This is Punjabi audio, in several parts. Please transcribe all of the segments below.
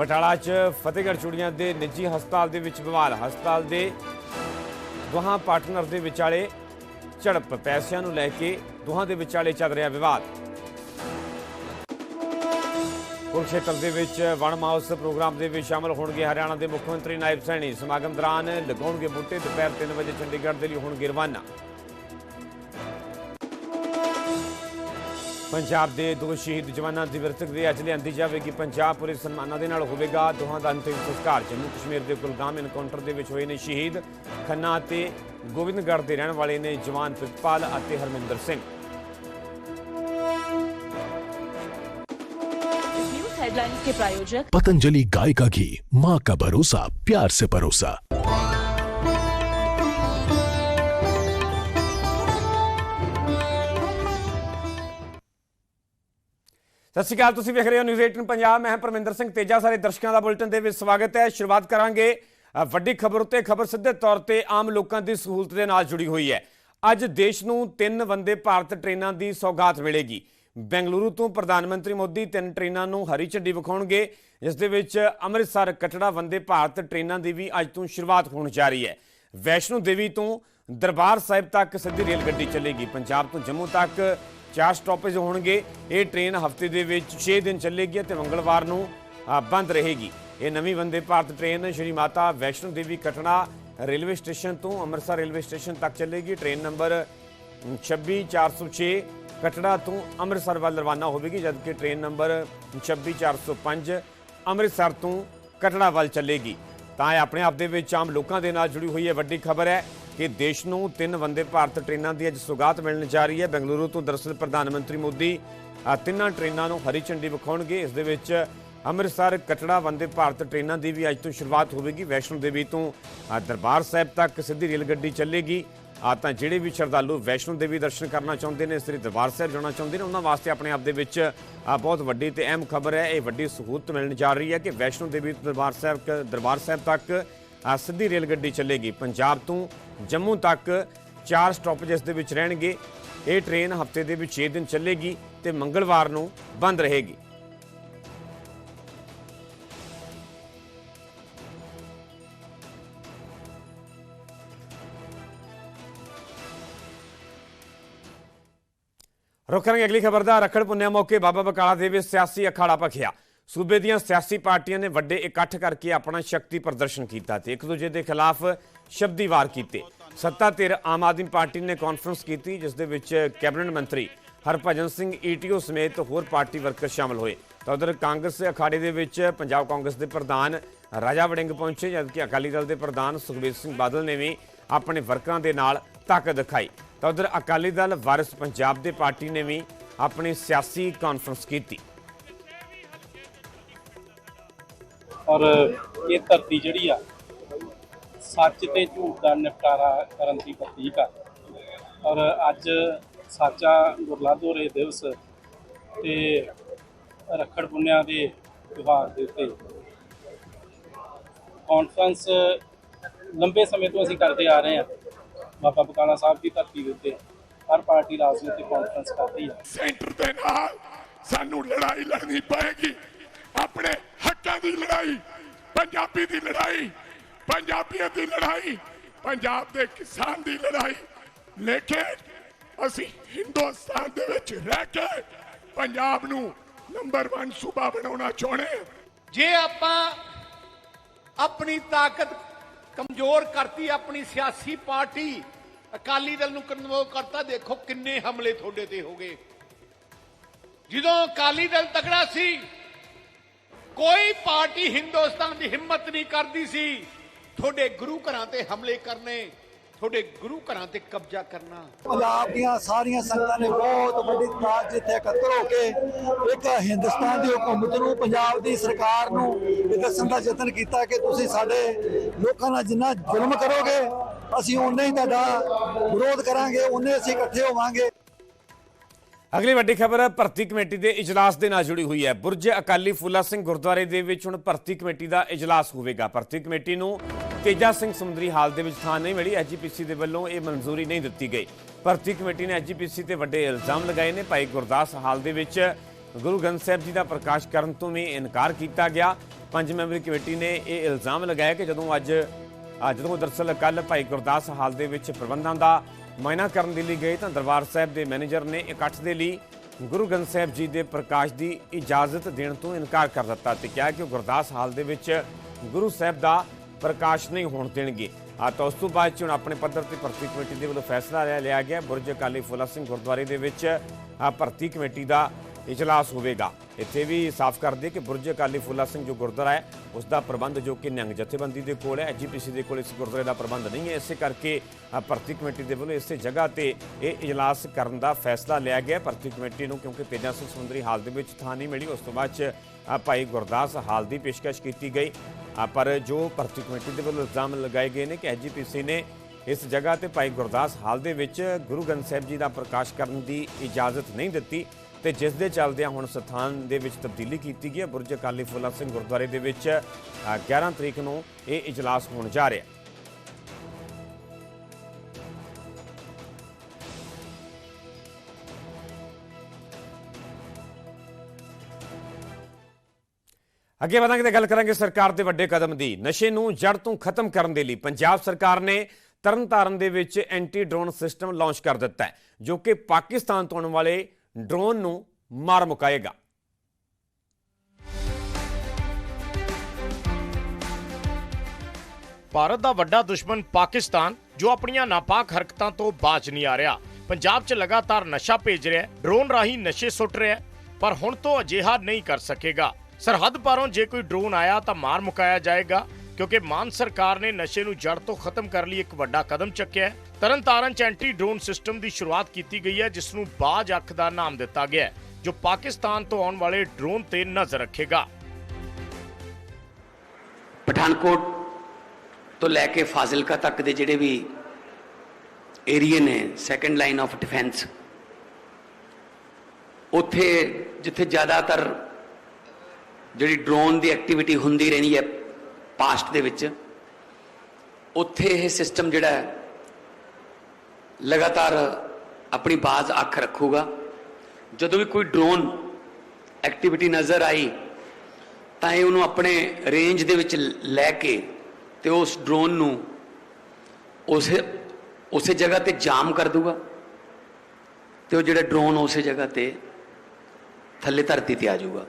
ਬਟਾਲਾ 'ਚ ਫਤਿਹਗੜ੍ਹ ਚੂੜੀਆਂ ਦੇ ਨਿੱਜੀ ਹਸਪਤਾਲ ਦੇ ਵਿੱਚ ਬਵਾਲ ਹਸਪਤਾਲ ਦੇ ਦੋਹਾਂ ਪਾਰਟਨਰ ਦੇ ਵਿਚਾਲੇ ਝੜਪ, ਪੈਸਿਆਂ ਨੂੰ ਲੈ ਕੇ ਦੋਹਾਂ ਦੇ ਵਿਚਾਲੇ ਚੱਲ ਰਿਹਾ ਵਿਵਾਦ। ਕੁਰਕਸ਼ੇਤਰ ਦੇ ਵਿੱਚ ਵਣ ਮਹੋਤਸਵ ਪ੍ਰੋਗਰਾਮ ਦੇ ਵਿੱਚ ਸ਼ਾਮਲ ਹੋਣਗੇ ਹਰਿਆਣਾ ਦੇ ਮੁੱਖ ਮੰਤਰੀ ਨਾਇਬ ਸੈਣੀ। ਸਮਾਗਮ ਦੌਰਾਨ ਲਗਾਉਣਗੇ ਬੂਟੇ, ਦੁਪਹਿਰ 3 ਵਜੇ ਚੰਡੀਗੜ੍ਹ ਦੇ ਲਈ ਹੋਣਗੇ ਰਵਾਨਾ। ਪੰਜਾਬ ਦੇ ਦੋ ਸ਼ਹੀਦ ਜਵਾਨਾਂ ਦੀ ਵਿਰਤਕ ਦੇ ਅੱਜ ਲਿਆਂਦੀ ਜਾਵੇਗੀ ਪੰਜਾਬ ਪੁਲਿਸ ਸਨਮਾਨਾਂ ਦੇ ਨਾਲ ਹੋਵੇਗਾ ਦੋਹਾਂ ਦਾ ਅੰਤਿਮ ਸੰਸਕਾਰ ਜੰਮੂ ਕਸ਼ਮੀਰ ਦੇ ਕੁਲਗਾਮ ਐਨਕਾਊਂਟਰ ਦੇ ਵਿੱਚ ਹੋਏ ਨੇ ਸ਼ਹੀਦ ਖੰਨਾ ਅਤੇ ਗੋਬਿੰਦਗੜ੍ਹ ਦੇ ਰਹਿਣ ਵਾਲੇ ਨੇ ਜਵਾਨ ਪ੍ਰਿਤਪਾਲ ਅਤੇ ਹਰਮਿੰਦਰ ਸਿੰਘ इस न्यूज हेडलाइंस के प्रायोजक पतंजलि गाय का घी माँ का भरोसा प्यार से परोसा ਸਤਿ ਸ਼੍ਰੀ ਅਕਾਲ, ਤੁਸੀਂ ਵੇਖ ਰਹੇ ਹੋ ਨਿਊਜ਼ 18 ਪੰਜਾਬ। ਮੈਂ ਹਾਂ ਪਰਮਿੰਦਰ ਸਿੰਘ ਤੇਜਾ। ਸਾਰੇ ਦਰਸ਼ਕਾਂ ਦਾ ਬੁਲੇਟਿਨ ਦੇ ਵਿੱਚ ਸਵਾਗਤ ਹੈ। ਸ਼ੁਰੂਆਤ ਕਰਾਂਗੇ ਵੱਡੀ ਖਬਰ ਉੱਤੇ। ਖਬਰ ਸਿੱਧੇ ਤੌਰ ਤੇ ਆਮ ਲੋਕਾਂ ਦੀ ਸਹੂਲਤ ਦੇ ਨਾਲ ਜੁੜੀ ਹੋਈ ਹੈ। ਅੱਜ ਦੇਸ਼ ਨੂੰ ਤਿੰਨ ਵੰਦੇ ਭਾਰਤ ਟ੍ਰੇਨਾਂ ਦੀ ਸੌਗਾਤ ਮਿਲੇਗੀ। ਬੈਂਗਲੁਰੂ ਤੋਂ ਪ੍ਰਧਾਨ ਮੰਤਰੀ ਮੋਦੀ ਤਿੰਨ ਟ੍ਰੇਨਾਂ ਨੂੰ ਹਰੀ ਝੰਡੀ ਵਿਖਾਉਣਗੇ। ਜਿਸ ਦੇ ਵਿੱਚ ਅੰਮ੍ਰਿਤਸਰ, ਕਟੜਾ ਵੰਦੇ ਭਾਰਤ ਟ੍ਰੇਨਾਂ ਦੀ ਵੀ ਅੱਜ ਤੋਂ ਸ਼ੁਰੂਆਤ ਹੋਣ ਜਾ ਰਹੀ ਹੈ। ਵੈਸ਼ਨੋ ਦੇਵੀ ਤੋਂ ਦਰਬਾਰ ਸਾਹਿਬ ਤੱਕ ਸਿੱਧੀ ਰੇਲ ਗੱਡੀ ਚੱਲੇਗੀ। ਪੰਜਾਬ ਤੋਂ ਜੰਮੂ ਤੱਕ ਚਾਰ ਸਟਾਪੇਜ ਹੋਣਗੇ। ਇਹ ਟ੍ਰੇਨ ਹਫ਼ਤੇ ਦੇ ਵਿੱਚ 6 ਦਿਨ ਚੱਲੇਗੀ ਅਤੇ ਮੰਗਲਵਾਰ ਨੂੰ ਬੰਦ ਰਹੇਗੀ। ਇਹ ਨਵੀਂ Vande Bharat train Shri Mata Vaishno Devi Katra railway station ਤੋਂ ਅੰਮ੍ਰਿਤਸਰ ਰੇਲਵੇ ਸਟੇਸ਼ਨ ਤੱਕ ਚੱਲੇਗੀ। ਟ੍ਰੇਨ ਨੰਬਰ 26406 ਕਟੜਾ ਤੋਂ ਅੰਮ੍ਰਿਤਸਰ ਵੱਲ ਰਵਾਨਾ ਹੋਵੇਗੀ, ਜਦਕਿ ਟ੍ਰੇਨ ਨੰਬਰ 26405 ਅੰਮ੍ਰਿਤਸਰ ਤੋਂ ਕਟੜਾ ਵੱਲ ਚੱਲੇਗੀ। ਤਾਂ ਇਹ ਆਪਣੇ ਆਪ ਦੇ ਵਿੱਚ ਆਮ ਲੋਕਾਂ ਦੇ ਨਾਲ ਜੁੜੀ ਹੋਈ ਹੈ ਵੱਡੀ ਖਬਰ ਹੈ। ਕਿ ਦੇਸ਼ ਨੂੰ ਤਿੰਨ ਵੰਦੇ ਭਾਰਤ ਟ੍ਰੇਨਾਂ ਦੀ ਅੱਜ ਸੁਗਾਤ ਮਿਲਣ ਜਾ ਰਹੀ ਹੈ। ਬੈਂਗਲੁਰੂ ਤੋਂ ਦਰਅਸਲ ਪ੍ਰਧਾਨ ਮੰਤਰੀ ਮੋਦੀ ਤਿੰਨਾਂ ਟ੍ਰੇਨਾਂ ਨੂੰ ਹਰੀ ਝੰਡੀ ਵਿਖਾਉਣਗੇ। ਇਸ ਦੇ ਵਿੱਚ ਅੰਮ੍ਰਿਤਸਰ, ਕਟੜਾ ਵੰਦੇ ਭਾਰਤ ਟ੍ਰੇਨਾਂ ਦੀ ਵੀ ਅੱਜ ਤੋਂ ਸ਼ੁਰੂਆਤ ਹੋਵੇਗੀ। ਵੈਸ਼ਨੋ ਦੇਵੀ ਤੋਂ ਦਰਬਾਰ ਸਾਹਿਬ ਤੱਕ ਸਿੱਧੀ ਰੇਲ ਗੱਡੀ ਚੱਲੇਗੀ। ਆ ਤਾਂ ਜਿਹੜੇ ਵੀ ਸ਼ਰਧਾਲੂ ਵੈਸ਼ਨੋ ਦੇਵੀ ਦਰਸ਼ਨ ਕਰਨਾ ਚਾਹੁੰਦੇ ਨੇ ਸ੍ਰੀ ਦਰਬਾਰ ਸਾਹਿਬ ਜਾਣਾ ਚਾਹੁੰਦੇ ਨੇ, ਉਹਨਾਂ ਵਾਸਤੇ ਆਪਣੇ ਆਪ ਦੇ ਵਿੱਚ ਆ ਬਹੁਤ ਵੱਡੀ ਤੇ ਅਹਿਮ ਖਬਰ ਹੈ। ਇਹ ਵੱਡੀ ਸਹੂਲਤ ਮਿਲਣ ਜਾ ਰਹੀ ਹੈ ਕਿ ਵੈਸ਼ਨੋ ਦੇਵੀ ਦਰਬਾਰ ਸਾਹਿਬ ਕ- ਦਰਬਾਰ ਸਾਹਿਬ ਤੱਕ ਸਿੱਧੀ ਰੇਲ ਗੱਡੀ ਚੱਲੇਗੀ ਪੰਜਾਬ ਤੋਂ। ਜੰਮੂ ਤੱਕ ਚਾਰ ਸਟਾਪੇਜ ਦੇ ਵਿੱਚ ਰਹਿਣਗੇ। ਇਹ ਟ੍ਰੇਨ ਹਫ਼ਤੇ ਦੇ ਵਿੱਚ 6 ਦਿਨ ਚੱਲੇਗੀ ਤੇ ਮੰਗਲਵਾਰ ਨੂੰ ਬੰਦ ਰਹੇਗੀ। ਰੁਕ ਕਰਾਂਗੇ ਅਗਲੀ ਖਬਰ ਦਾ ਰੱਖੜ ਪੁੰਨਿਆ ਮੌਕੇ ਬਾਬਾ ਬਕਾਲਾ ਦੇ ਵਿੱਚ ਸਿਆਸੀ ਅਖਾੜਾ ਭਖਿਆ। ਸੂਬੇ ਦੀਆਂ ਸਿਆਸੀ ਪਾਰਟੀਆਂ ਨੇ ਵੱਡੇ ਇਕੱਠ ਕਰਕੇ ਆਪਣਾ ਸ਼ਕਤੀ ਪ੍ਰਦਰਸ਼ਨ ਕੀਤਾ ਤੇ ਇੱਕ ਦੂਜੇ ਦੇ ਖਿਲਾਫ ਸ਼ਬਦੀ ਵਾਰ ਕੀਤੇ। ਸੱਤਾ ਧਿਰ ਆਮ ਆਦਮੀ ਪਾਰਟੀ ਨੇ ਕਾਨਫਰੰਸ ਕੀਤੀ, ਜਿਸ ਦੇ ਵਿੱਚ ਕੈਬਨਿਟ ਮੰਤਰੀ ਹਰਭਜਨ ਸਿੰਘ ਈਟੀਓ ਸਮੇਤ ਹੋਰ ਪਾਰਟੀ ਵਰਕਰ ਸ਼ਾਮਲ ਹੋਏ। ਤਾਂ ਉਧਰ ਕਾਂਗਰਸ ਅਖਾੜੇ ਦੇ ਵਿੱਚ ਪੰਜਾਬ ਕਾਂਗਰਸ ਦੇ ਪ੍ਰਧਾਨ ਰਾਜਾ ਵੜਿੰਗ ਪਹੁੰਚੇ, ਜਦਕਿ ਅਕਾਲੀ ਦਲ ਦੇ ਪ੍ਰਧਾਨ ਸੁਖਬੀਰ ਸਿੰਘ ਬਾਦਲ ਨੇ ਵੀ ਆਪਣੇ ਵਰਕਰਾਂ ਦੇ ਨਾਲ ਤਾਕਤ ਦਿਖਾਈ। ਤਾਂ ਉਧਰ ਅਕਾਲੀ ਦਲ ਵਾਰਿਸ ਪੰਜਾਬ ਦੇ ਪਾਰਟੀ ਨੇ ਵੀ ਆਪਣੀ ਸਿਆਸੀ ਕਾਨਫਰੰਸ ਕੀਤੀ। ਔਰ ਇਹ ਧਰਤੀ ਜਿਹੜੀ ਆ, ਸੱਚ ਤੇ ਝੂਠ ਦਾ ਨਿਪਟਾਰਾ ਕਰਨ ਦੀ ਪ੍ਰਤੀਕ ਆ। ਔਰ ਅੱਜ ਸਾਚਾ ਗੁਰਲਾਦੋ ਰੇ ਦਿਵਸ ਤੇ ਰੱਖੜ ਪੁੰਨਿਆ ਦੇ ਤਿਉਹਾਰ ਦੇ ਉੱਤੇ ਕਾਨਫਰੰਸ ਲੰਬੇ ਸਮੇਂ ਤੋਂ ਅਸੀਂ ਕਰਦੇ ਆ ਰਹੇ ਹਾਂ। ਬਾਬਾ ਬਕਾਲਾ ਸਾਹਿਬ ਦੀ ਧਰਤੀ ਦੇ ਉੱਤੇ ਹਰ ਪਾਰਟੀ ਰਾਜਨੀਤਿਕ ਕਾਨਫਰੰਸ ਕਰਦੀ ਹੈ ਸੈਂਟਰ ਦੇ ਨਾਲ ਸਾਨੂੰ ਲੜਾਈ ਲੜਨੀ ਪਏਗੀ। ਆਪਣੇ ਹੱਕਾਂ ਦੀ ਲੜਾਈ, ਪੰਜਾਬੀ ਦੀ ਲੜਾਈ ਪੰਜਾਬੀਅਤ ਦੀ ਲੜਾਈ, ਪੰਜਾਬ ਦੇ ਕਿਸਾਨ ਦੀ ਲੜਾਈ। ਲੇਕਿਨ ਅਸੀਂ ਹਿੰਦੁਸਤਾਨ ਦੇ ਵਿੱਚ ਰਹਿ ਕੇ ਪੰਜਾਬ ਨੂੰ ਨੰਬਰ 1 ਸੂਬਾ ਬਣਾਉਣਾ ਚਾਹੁੰਦੇ ਜੇ ਆਪਾਂ ਆਪਣੀ ਤਾਕਤ ਕਮਜ਼ੋਰ ਕਰਤੀ, ਆਪਣੀ ਸਿਆਸੀ ਪਾਰਟੀ ਅਕਾਲੀ ਦਲ ਨੂੰ ਕਮਜ਼ੋਰ ਕਰਤਾ, ਦੇਖੋ ਕਿੰਨੇ ਹਮਲੇ ਤੁਹਾਡੇ ਤੇ ਹੋ ਗਏ। ਜਦੋਂ ਅਕਾਲੀ ਦਲ ਤਕੜਾ ਸੀ ਕੋਈ ਪਾਰਟੀ ਹਿੰਦੁਸਤਾਨ ਦੀ ਹਿੰਮਤ ਨਹੀਂ ਕਰਦੀ ਸੀ। ਤੁਹਾਡੇ ਗੁਰੂ ਘਰਾਂ ਤੇ ਹਮਲੇ ਕਰਨੇ, ਤੁਹਾਡੇ ਗੁਰੂ ਘਰਾਂ ਤੇ ਕਬਜ਼ਾ ਕਰਨਾ। ਪੰਜਾਬ ਦੀਆਂ ਸਾਰੀਆਂ ਸੰਗਤਾਂ ਨੇ ਬਹੁਤ ਵੱਡੀ ਤਾਦਾਦ ਜਿੱਥੇ ਇਕੱਤਰ ਹੋ ਕੇ ਇੱਕ ਹਿੰਦੁਸਤਾਨ ਦੀ ਹਕੂਮਤ ਨੂੰ, ਪੰਜਾਬ ਦੀ ਸਰਕਾਰ ਨੂੰ ਇਹ ਦੱਸਣ ਦਾ ਯਤਨ ਕੀਤਾ ਕਿ ਤੁਸੀਂ ਸਾਡੇ ਲੋਕਾਂ ਨਾਲ ਜਿੰਨਾ ਜ਼ੁਲਮ ਕਰੋਗੇ, ਅਸੀਂ ਉਨਾ ਹੀ ਤੁਹਾਡਾ ਵਿਰੋਧ ਕਰਾਂਗੇ, ਉਨੇ ਅਸੀਂ ਇਕੱਠੇ ਹੋਵਾਂਗੇ। ਅਗਲੀ ਵੱਡੀ ਖਬਰ, ਭਰਤੀ ਕਮੇਟੀ ਦੇ ਇਜਲਾਸ ਦੇ ਨਾਲ ਜੁੜੀ ਹੋਈ ਹੈ। ਬੁਰਜ ਅਕਾਲੀ ਫੂਲਾ ਸਿੰਘ ਗੁਰਦੁਆਰੇ ਦੇ ਵਿੱਚ ਹੁਣ ਭਰਤੀ ਕਮੇਟੀ ਦਾ ਇਜਲਾਸ ਹੋਵੇਗਾ। ਭਰਤੀ ਕਮੇਟੀ ਨੂੰ ਤੇਜਾ ਸਿੰਘ ਸਮੁੰਦਰੀ ਹਾਲ ਦੇ ਵਿੱਚ ਥਾਂ ਨਹੀਂ ਮਿਲੀ। ਐਜੀਪੀਸੀ ਦੇ ਵੱਲੋਂ ਇਹ ਮਨਜ਼ੂਰੀ ਨਹੀਂ ਦਿੱਤੀ ਗਈ। ਭਰਤੀ ਕਮੇਟੀ ਨੇ ਐਜੀਪੀਸੀ ਤੇ ਵੱਡੇ ਇਲਜ਼ਾਮ ਲਗਾਏ ਨੇ। ਭਾਈ ਗੁਰਦਾਸ ਹਾਲ ਦੇ ਵਿੱਚ ਗੁਰੂ ਗ੍ਰੰਥ ਸਾਹਿਬ ਜੀ ਦਾ ਪ੍ਰਕਾਸ਼ ਕਰਨ ਤੋਂ ਵੀ ਇਨਕਾਰ ਕੀਤਾ ਗਿਆ। ਪੰਜ ਮੈਂਬਰੀ ਕਮੇਟੀ ਨੇ ਇਹ ਇਲਜ਼ਾਮ ਲਗਾਇਆ ਕਿ ਜਦੋਂ ਅੱਜ ਜਦੋਂ ਦਰਸਲ ਕੱਲ ਭਾਈ ਗੁਰਦਾਸ ਹਾਲ ਦੇ ਵਿੱਚ ਪ੍ਰਬੰਧਾਂ ਦਾ ਮਾਇਨਾ ਕਰਨ ਦੇ ਲਈ ਗਏ ਤਾਂ ਦਰਬਾਰ ਸਾਹਿਬ ਦੇ ਮੈਨੇਜਰ ਨੇ ਇਕੱਠ ਦੇ ਲਈ ਗੁਰੂ ਗ੍ਰੰਥ ਸਾਹਿਬ ਜੀ ਦੇ ਪ੍ਰਕਾਸ਼ ਦੀ ਇਜਾਜ਼ਤ ਦੇਣ ਤੋਂ ਇਨਕਾਰ ਕਰ ਦਿੱਤਾ ਤੇ ਕਿਹਾ ਕਿ ਉਹ ਗੁਰਦਾਸ ਹਾਲ ਦੇ ਵਿੱਚ ਗੁਰੂ ਸਾਹਿਬ ਦਾ ਪ੍ਰਕਾਸ਼ ਨਹੀਂ ਹੋਣ ਦੇਣਗੇ। ਆ ਤਾਂ ਉਸ ਤੋਂ ਬਾਅਦ 'ਚ ਹੁਣ ਆਪਣੇ ਪੱਧਰ ਤੇ ਭਰਤੀ ਕਮੇਟੀ ਦੇ ਵੱਲੋਂ ਫੈਸਲਾ ਲਿਆ ਲਿਆ ਗਿਆ। ਬੁਰਜ ਅਕਾਲੀ ਫੁਲਾ ਸਿੰਘ ਗੁਰਦੁਆਰੇ ਦੇ ਵਿੱਚ ਭਰਤੀ ਕਮੇਟੀ ਦਾ ਇਜਲਾਸ ਹੋਵੇਗਾ। ਇੱਥੇ ਵੀ ਸਾਫ਼ ਕਰ ਦਈਏ ਕਿ ਬੁਰਜ ਅਕਾਲੀ ਫੁੱਲਾ ਸਿੰਘ ਜੋ ਗੁਰਦੁਆਰਾ ਹੈ ਉਸ ਦਾ ਪ੍ਰਬੰਧ ਜੋ ਕਿ ਨਿਹੰਗ ਜਥੇਬੰਦੀ ਦੇ ਕੋਲ ਹੈ, ਐਜੀਪੀਸੀ ਦੇ ਕੋਲ ਇਸ ਗੁਰਦੁਆਰੇ ਦਾ ਪ੍ਰਬੰਧ ਨਹੀਂ ਹੈ। ਇਸੇ ਕਰਕੇ ਭਰਤੀ ਕਮੇਟੀ ਦੇ ਵੱਲੋਂ ਇਸੇ ਜਗ੍ਹਾ ਤੇ ਇਹ ਇਜਲਾਸ ਕਰਨ ਦਾ ਫੈਸਲਾ ਲਿਆ ਗਿਆ ਭਰਤੀ ਕਮੇਟੀ ਨੂੰ, ਕਿਉਂਕਿ ਤੇਜਾ ਸਿੰਘ ਸਮੁੰਦਰੀ ਹਾਲ ਦੇ ਵਿੱਚ ਥਾਂ ਨਹੀਂ ਮਿਲੀ। ਉਸ ਤੋਂ ਬਾਅਦ ਚ ਭਾਈ ਗੁਰਦਾਸ ਹਾਲ ਦੀ ਪੇਸ਼ਕਸ਼ ਕੀਤੀ ਗਈ। ਪਰ ਜੋ ਭਰਤੀ ਕਮੇਟੀ ਦੇ ਵੱਲੋਂ ਇਲਜ਼ਾਮ ਲਗਾਏ ਗਏ ਨੇ ਕਿ ਐਜੀਪੀਸੀ ਨੇ ਇਸ ਜਗ੍ਹਾ ਤੇ ਭਾਈ ਗੁਰਦਾਸ ਹਾਲ ਦੇ ਵਿੱਚ ਗੁਰੂ ਗ੍ਰੰਥ ਸਾਹਿਬ ਜੀ ਦਾ ਪ੍ਰਕਾਸ਼ ਕਰਨ ਦੀ ਇਜਾਜ਼ਤ ਨਹੀਂ ਦਿੱਤੀ। ਤੇ ਜਿਸ ਦੇ ਚੱਲਦਿਆਂ ਹੁਣ ਸਥਾਨ ਦੇ ਵਿੱਚ ਤਬਦੀਲੀ ਕੀਤੀ ਗਈ ਹੈ। ਬੁਰਜ ਅਕਾਲੀ ਫੁੱਲਾ ਸਿੰਘ ਗੁਰਦੁਆਰੇ ਦੇ ਵਿੱਚ ਅ, 11 ਤਰੀਕ ਨੂੰ ਇਹ ਇਜਲਾਸ ਹੋਣ ਜਾ ਰਿਹਾ ਹੈ। ਅੱਗੇ ਵਧਾਂਗੇ ਤੇ ਗੱਲ ਕਰਾਂਗੇ ਸਰਕਾਰ ਦੇ ਵੱਡੇ ਕਦਮ ਦੀ। ਨਸ਼ੇ ਨੂੰ ਜੜ ਤੋਂ ਖਤਮ ਕਰਨ ਦੇ ਲਈ ਪੰਜਾਬ ਸਰਕਾਰ ਨੇ ਤਰਨਤਾਰਨ ਦੇ ਵਿੱਚ ਐਂਟੀ ਡਰੋਨ ਸਿਸਟਮ ਲਾਂਚ ਕਰ ਦਿੱਤਾ ਹੈ ਜੋ ਕਿ ਪਾਕਿਸਤਾਨ ਤੋਂ ਆਉਣ ਵਾਲੇ ਡਰੋਨ ਨੂੰ ਮਾਰ ਮੁਕਾਏਗਾ। ਭਾਰਤ ਦਾ ਵੱਡਾ ਦੁਸ਼ਮਣ ਪਾਕਿਸਤਾਨ, ਜੋ ਆਪਣੀਆਂ ਨਾਪਾਕ ਹਰਕਤਾਂ ਤੋਂ ਬਾਜ ਨਹੀਂ ਆ ਰਿਹਾ। ਪੰਜਾਬ 'ਚ ਲਗਾਤਾਰ ਨਸ਼ਾ ਭੇਜ ਰਿਹਾ ਡਰੋਨ ਰਾਹੀਂ ਨਸ਼ੇ ਸੁੱਟ ਰਿਹਾ ਪਰ ਹੁਣ ਤੋਂ ਅਜਿਹਾ ਨਹੀਂ ਕਰ ਸਕੇਗਾ। ਸਰਹੱਦ ਪਾਰੋਂ ਜੇ ਕੋਈ ਡਰੋਨ ਆਇਆ ਤਾਂ ਮਾਰ ਮੁਕਾਇਆ ਜਾਏਗਾ। ਕਿਉਂਕਿ ਮਾਨ ਸਰਕਾਰ ਨੇ ਨਸ਼ੇ ਨੂੰ ਜੜ ਤੋਂ ਖਤਮ ਕਰਨ ਲਈ ਇੱਕ ਵੱਡਾ ਕਦਮ ਚੱਕਿਆ ਹੈ। ਤਰਨਤਾਰਨ 'ਚ ਐਂਟੀ ਡਰੋਨ ਸਿਸਟਮ ਦੀ ਸ਼ੁਰੂਆਤ ਕੀਤੀ ਗਈ ਹੈ, ਜਿਸ ਨੂੰ ਬਾਜ ਅੱਖ ਦਾ ਨਾਮ ਦਿੱਤਾ ਗਿਆ ਹੈ, ਜੋ ਪਾਕਿਸਤਾਨ ਤੋਂ ਆਉਣ ਵਾਲੇ ਡਰੋਨ ਤੇ ਨਜ਼ਰ ਰੱਖੇਗਾ। ਪਠਾਨਕੋਟ ਤੋਂ ਲੈ ਕੇ ਫਾਜ਼ਿਲਕਾ ਤੱਕ ਦੇ ਜਿਹੜੇ ਵੀ ਏਰੀਏ ਨੇ ਸੈਕੰਡ ਲਾਈਨ ਆਫ ਡਿਫੈਂਸ ਉੱਥੇ ਜਿੱਥੇ ਜ਼ਿਆਦਾਤਰ ਜਿਹੜੀ ਡਰੋਨ ਦੀ ਐਕਟੀਵਿਟੀ ਹੁੰਦੀ ਰਹਿੰਦੀ ਹੈ ਪਾਸਟ ਦੇ ਵਿੱਚ, ਉੱਥੇ ਇਹ ਸਿਸਟਮ ਜਿਹੜਾ ਹੈ, ਲਗਾਤਾਰ ਆਪਣੀ ਬਾਜ਼ ਅੱਖ ਰੱਖੂਗਾ। ਜਦੋਂ ਵੀ ਕੋਈ ਡਰੋਨ ਐਕਟੀਵਿਟੀ ਨਜ਼ਰ ਆਈ, ਤਾਂ ਇਹ ਉਹਨੂੰ ਆਪਣੇ ਰੇਂਜ ਦੇ ਵਿੱਚ ਲੈ ਕੇ ਤੇ ਉਸ ਡਰੋਨ ਨੂੰ ਉਸੇ ਉਸੇ ਜਗ੍ਹਾ ਤੇ ਜਾਮ ਕਰ ਦੂਗਾ ਤੇ ਉਹ ਜਿਹੜਾ ਡਰੋਨ ਉਸੇ ਜਗ੍ਹਾ ਤੇ ਥੱਲੇ ਧਰਤੀ ਤੇ ਆ ਜਾਊਗਾ।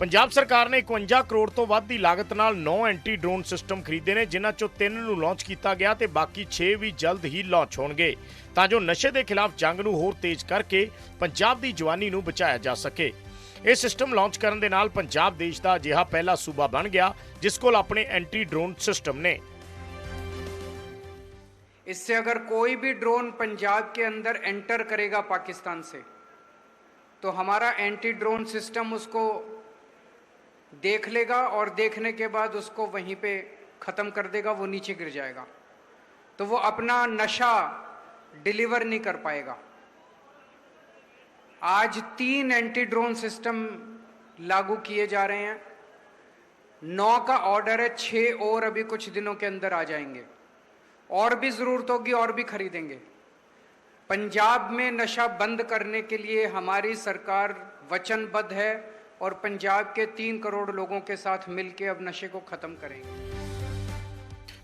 ਪੰਜਾਬ ਸਰਕਾਰ ਨੇ 51 ਕਰੋੜ ਤੋਂ ਵੱਧ ਦੀ ਲਾਗਤ ਨਾਲ 9 ਐਂਟੀ ਡਰੋਨ ਸਿਸਟਮ ਖਰੀਦੇ ਨੇ ਜਿਨ੍ਹਾਂ ਚੋਂ 3 ਨੂੰ ਲਾਂਚ ਕੀਤਾ ਗਿਆ ਤੇ ਬਾਕੀ 6 ਵੀ ਜਲਦ ਹੀ ਲਾਂਚ ਹੋਣਗੇ ਤਾਂ ਜੋ ਨਸ਼ੇ ਦੇ ਖਿਲਾਫ ਜੰਗ ਨੂੰ ਹੋਰ ਤੇਜ਼ ਕਰਕੇ ਪੰਜਾਬ ਦੀ ਜਵਾਨੀ ਨੂੰ ਬਚਾਇਆ ਜਾ ਸਕੇ ਇਹ ਸਿਸਟਮ ਲਾਂਚ ਕਰਨ ਦੇ ਨਾਲ ਪੰਜਾਬ ਦੇਸ਼ ਦਾ ਅਜਿਹਾ ਪਹਿਲਾ ਸੂਬਾ ਬਣ ਗਿਆ ਜਿਸ ਕੋਲ ਆਪਣੇ ਐਂਟੀ ਡਰੋਨ ਸਿਸਟਮ ਨੇ इससे अगर कोई भी ड्रोन पंजाब के अंदर एंटर करेगा पाकिस्तान से तो हमारा एंटी ड्रोन सिस्टम उसको देख लेगा और देखने के बाद उसको वहीं पे ख़त्म कर देगा, वो नीचे गिर जाएगा। तो वो अपना नशा डिलीवर नहीं कर पाएगा। आज तीन एंटी ड्रोन सिस्टम लागू किए जा रहे हैं। नौ का ऑर्डर है छः और अभी कुछ दिनों के अंदर आ जाएँगे। और भी ज़रूरत होगी, और भी खरीदेंगे। पंजाब में नशा बंद करने के लिए हमारी सरकार वचनबद्ध है और पंजाब के तीन करोड़ लोगों के साथ मिलकर अब नशे को ख़त्म करेंगे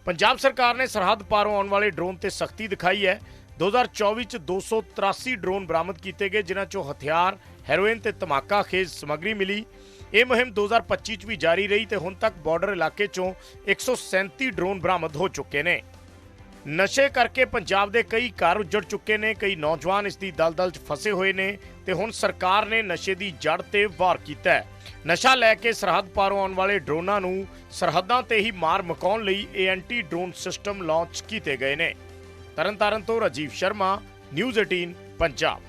ਪੰਜਾਬ ਸਰਕਾਰ ਨੇ ਸਰਹੱਦ ਪਾਰੋਂ ਆਉਣ ਵਾਲੇ ਡਰੋਨ ਤੇ ਸਖਤੀ ਦਿਖਾਈ ਹੈ 2024 ਚ 283 ਡਰੋਨ ਬਰਾਮਦ ਕੀਤੇ ਗਏ ਜਿਨ੍ਹਾਂ ਚੋਂ ਹਥਿਆਰ ਹੈਰੋਇਨ ਤੇ ਧਮਾਕਾ ਖੇਜ ਸਮੱਗਰੀ ਮਿਲੀ ਇਹ ਮੁਹਿੰਮ 2025 ਚ ਵੀ ਜਾਰੀ ਰਹੀ ਤੇ ਹੁਣ ਤੱਕ ਬਾਰਡਰ ਇਲਾਕੇ ਚੋਂ 137 ਡਰੋਨ ਬਰਾਮਦ ਹੋ ਚੁੱਕੇ ਨੇ ਨਸ਼ੇ ਕਰਕੇ ਪੰਜਾਬ ਦੇ ਕਈ ਘਰ ਉੱਜੜ ਚੁੱਕੇ ਨੇ, ਕਈ ਨੌਜਵਾਨ ਇਸ ਦੀ ਦਲਦਲ 'ਚ ਫਸੇ ਹੋਏ ਨੇ ਤੇ ਹੁਣ ਸਰਕਾਰ ਨੇ ਨਸ਼ੇ ਦੀ ਜੜ ਤੇ ਵਾਰ ਕੀਤਾ ਹੈ। ਨਸ਼ਾ ਲੈ ਕੇ ਸਰਹੱਦ ਪਾਰੋਂ ਆਉਣ ਵਾਲੇ ਡਰੋਨਾਂ ਨੂੰ ਸਰਹੱਦਾਂ ਤੇ ਹੀ ਮਾਰ ਮਕਾਉਣ ਲਈ ਇਹ ਐਂਟੀ ਡਰੋਨ ਸਿਸਟਮ ਲਾਂਚ ਕੀਤੇ ਗਏ ਨੇ। ਤਰਨਤਾਰਨ ਤੋਂ ਰਾਜੀਵ ਸ਼ਰਮਾ, ਨਿਊਜ਼ 18 ਪੰਜਾਬ।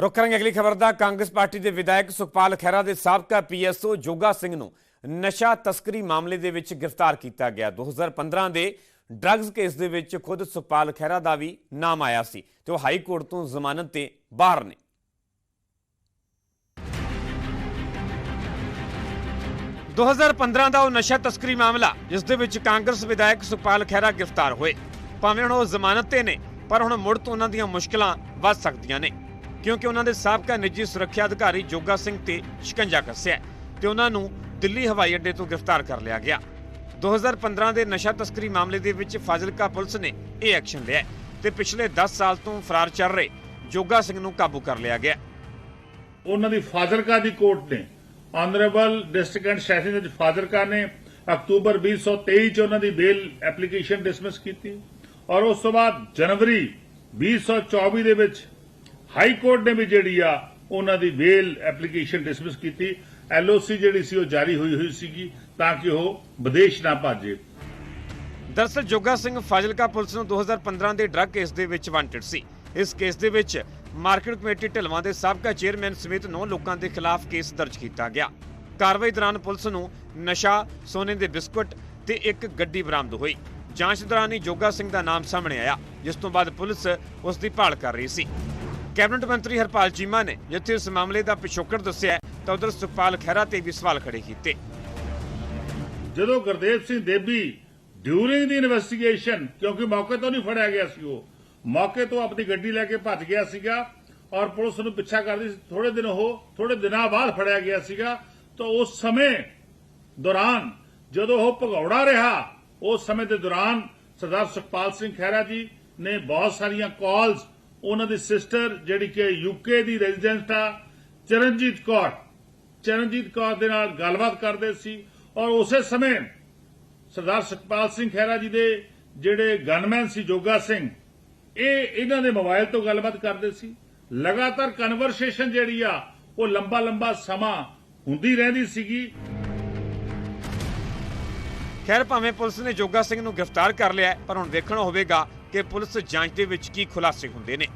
ਰੁਕ ਕਰਾਂਗੇ ਅਗਲੀ ਖਬਰ ਦਾ ਕਾਂਗਰਸ ਪਾਰਟੀ ਦੇ ਵਿਧਾਇਕ ਸੁਖਪਾਲ ਖਹਿਰਾ ਦੇ ਸਾਬਕਾ ਪੀਐਸਓ ਜੋਗਾ ਸਿੰਘ ਨੂੰ ਨਸ਼ਾ ਤਸਕਰੀ ਮਾਮਲੇ ਦੇ ਵਿੱਚ ਗ੍ਰਿਫਤਾਰ ਕੀਤਾ ਗਿਆ। 2015 ਦੇ ਡਰੱਗਸ ਕੇਸ ਦੇ ਵਿੱਚ ਖੁਦ ਸੁਖਪਾਲ ਖਹਿਰਾ ਦਾ ਵੀ ਨਾਮ ਆਇਆ ਸੀ ਤੇ ਉਹ ਹਾਈ ਕੋਰਟ ਤੋਂ ਜ਼ਮਾਨਤ ਤੇ ਬਾਹਰ ਨੇ। ਦੋ ਹਜ਼ਾਰ 15 ਦਾ ਉਹ ਨਸ਼ਾ ਤਸਕਰੀ ਮਾਮਲਾ, ਜਿਸ ਦੇ ਵਿੱਚ ਕਾਂਗਰਸ ਵਿਧਾਇਕ ਸੁਖਪਾਲ ਖਹਿਰਾ ਗ੍ਰਿਫਤਾਰ ਹੋਏ। ਭਾਵੇਂ ਹੁਣ ਉਹ ਜ਼ਮਾਨਤ ਤੇ ਨੇ, ਪਰ ਹੁਣ ਮੁੜ ਤੋਂ ਉਹਨਾਂ ਦੀਆਂ ਮੁਸ਼ਕਲਾਂ ਵੱਧ ਸਕਦੀਆਂ ਨੇ। ਕਿਉਂਕਿ ਉਹਨਾਂ ਦੇ ਸਾਬਕਾ ਨਿੱਜੀ ਸੁਰੱਖਿਆ ਅਧਿਕਾਰੀ ਜੋਗਾ ਸਿੰਘ ਤੇ ਸ਼ਿਕੰਜਾ ਕੱਸਿਆ ਤੇ ਉਹਨਾਂ ਨੂੰ ਦਿੱਲੀ ਹਵਾਈ ਅੱਡੇ ਤੋਂ ਗ੍ਰਿਫਤਾਰ ਕਰ ਲਿਆ ਗਿਆ। 2015 ਦੇ ਨਸ਼ਾ ਤਸਕਰੀ ਮਾਮਲੇ ਦੇ ਵਿੱਚ ਫਾਜ਼ਿਲਕਾ ਪੁਲਿਸ ਨੇ ਇਹ ਐਕਸ਼ਨ ਲਿਆ ਤੇ ਪਿਛਲੇ 10 ਸਾਲ ਤੋਂ ਫਰਾਰ ਚੱਲ ਰਹੇ ਜੋਗਾ ਸਿੰਘ ਨੂੰ ਕਾਬੂ ਕਰ ਲਿਆ ਗਿਆ ਉਹਨਾਂ ਦੀ ਫਾਜ਼ਿਲਕਾ ਦੀ ਕੋਰਟ ਨੇ ਆਨਰੇਬਲ ਡਿਸਟ੍ਰਿਕਟ ਐਂਡ ਸੈਸ਼ਨ ਜੱਜ ਫਾਜ਼ਿਲਕਾ ਨੇ ਅਕਤੂਬਰ 2023 ਚ ਉਹਨਾਂ ਦੀ ਬੇਲ ਐਪਲੀਕੇਸ਼ਨ ਡਿਸਮਿਸ ਕੀਤੀ ਔਰ ਉਸ ਤੋਂ ਬਾਅਦ ਜਨਵਰੀ 2024 ਦੇ ਵਿੱਚ ਹਾਈ ਕੋਰਟ ਨੇ ਵੀ ਜਿਹੜੀ ਆ, ਉਹਨਾਂ ਦੀ ਬੇਲ ਐਪਲੀਕੇਸ਼ਨ ਡਿਸਮਿਸ ਕੀਤੀ। ਐਲਓਸੀ ਜਿਹੜੀ ਸੀ, ਉਹ ਜਾਰੀ ਹੋਈ ਹੋਈ ਸੀਗੀ ਤਾਂ ਕਿ ਉਹ ਵਿਦੇਸ਼ ਨਾ ਭਾਜੇ। ਦਰਅਸਲ ਜੋਗਾ ਸਿੰਘ ਫਾਜ਼ਿਲਕਾ ਪੁਲਿਸ ਨੂੰ 2015 ਦੇ ਡਰੱਗ ਕੇਸ ਦੇ ਵਿੱਚ ਵਾਂਟਡ ਸੀ। ਇਸ ਕੇਸ ਦੇ ਵਿੱਚ ਮਾਰਕੀਟ ਕਮੇਟੀ ਢਿਲਵਾਂ ਦੇ ਸਾਬਕਾ ਚੇਅਰਮੈਨ ਸਮੇਤ 9 ਲੋਕਾਂ ਦੇ ਖਿਲਾਫ ਕੇਸ ਦਰਜ ਕੀਤਾ ਗਿਆ। ਕਾਰਵਾਈ ਦੌਰਾਨ ਪੁਲਿਸ ਨੂੰ ਨਸ਼ਾ, ਸੋਨੇ ਦੇ ਬਿਸਕੁਟ ਤੇ ਇੱਕ ਗੱਡੀ ਬਰਾਮਦ ਹੋਈ। ਜਾਂਚ ਦੌਰਾਨ ਹੀ ਜੋਗਾ ਸਿੰਘ ਦਾ ਨਾਮ ਸਾਹਮਣੇ ਆਇਆ, ਜਿਸ ਤੋਂ ਬਾਅਦ ਪੁਲਿਸ ਉਸ ਦੀ ਭਾਲ ਕਰ ਰਹੀ ਸੀ। ਕੈਬਨਿਟ ਮੰਤਰੀ ਹਰਪਾਲ ਚੀਮਾ ਨੇ ਜਿੱਥੇ ਇਸ ਮਾਮਲੇ ਦਾ ਪਿਛੋਕੜ ਦੱਸਿਆ ਤਾਂ ਉਧਰ ਸੁਖਪਾਲ ਖਹਿਰਾ ਤੇ ਵੀ ਸਵਾਲ ਖੜੇ ਕੀਤੇ। ਜਦੋਂ Gurdev Singh Debi during the investigation ਕਿਉਂਕਿ ਮੌਕੇ ਤੋਂ ਨਹੀਂ ਫੜਿਆ ਗਿਆ ਸੀ ਉਹ, ਮੌਕੇ ਤੋਂ ਆਪਣੀ ਗੱਡੀ ਲੈ ਕੇ ਭੱਜ ਗਿਆ ਸੀਗਾ ਔਰ ਪੁਲਿਸ ਨੂੰ ਪਿੱਛਾ ਕਰਦੀ ਸੀ ਥੋੜੇ ਦਿਨ ਉਹ ਥੋੜੇ ਦਿਨਾਂ ਬਾਅਦ ਫੜਿਆ ਗਿਆ ਸੀਗਾ, ਤਾਂ ਉਸ ਸਮੇਂ ਦੌਰਾਨ ਜਦੋਂ ਉਹ ਭਗੌੜਾ ਰਿਹਾ, ਉਸ ਸਮੇਂ ਦੇ ਦੌਰਾਨ ਸਰਦਾਰ ਸੁਖਪਾਲ ਸਿੰਘ ਖਹਿਰਾ ਜੀ ਨੇ ਬਹੁਤ ਸਾਰੀਆਂ ਕਾਲਸ ਉਹਨਾਂ ਦੀ ਸਿਸਟਰ ਜਿਹੜੀ ਕਿ ਯੂਕੇ ਦੀ ਰੈਜ਼ੀਡੈਂਟ ਆ, ਚਰਨਜੀਤ ਕੌਰ। ਚਰਨਜੀਤ ਕੌਰ ਦੇ ਨਾਲ ਗੱਲਬਾਤ ਕਰਦੇ ਸੀ ਔਰ ਉਸੇ ਸਮੇਂ ਸਰਦਾਰ ਸੁਖਪਾਲ ਸਿੰਘ ਖਹਿਰਾ ਜੀ ਦੇ ਜਿਹੜੇ ਗਨਮੈਨ ਸੀ, ਜੋਗਾ ਸਿੰਘ, ਇਹ ਇਹਨਾਂ ਦੇ ਮੋਬਾਈਲ ਤੋਂ ਗੱਲਬਾਤ ਕਰਦੇ ਸੀ। ਲਗਾਤਾਰ ਕਨਵਰਸੇਸ਼ਨ ਜਿਹੜੀ ਆ, ਉਹ ਲੰਬਾ ਲੰਬਾ ਸਮਾਂ ਹੁੰਦੀ ਰਹਿੰਦੀ ਸੀਗੀ। ਖੈਰ, ਭਾਵੇਂ ਪੁਲਿਸ ਨੇ ਜੋਗਾ ਸਿੰਘ ਨੂੰ ਗ੍ਰਿਫਤਾਰ ਕਰ ਲਿਆ ਪਰ ਹੁਣ ਵੇਖਣਾ ਹੋਵੇਗਾ ਕਿ ਪੁਲਿਸ ਜਾਂਚ ਦੇ ਵਿੱਚ ਕੀ ਖੁਲਾਸੇ ਹੁੰਦੇ ਨੇ।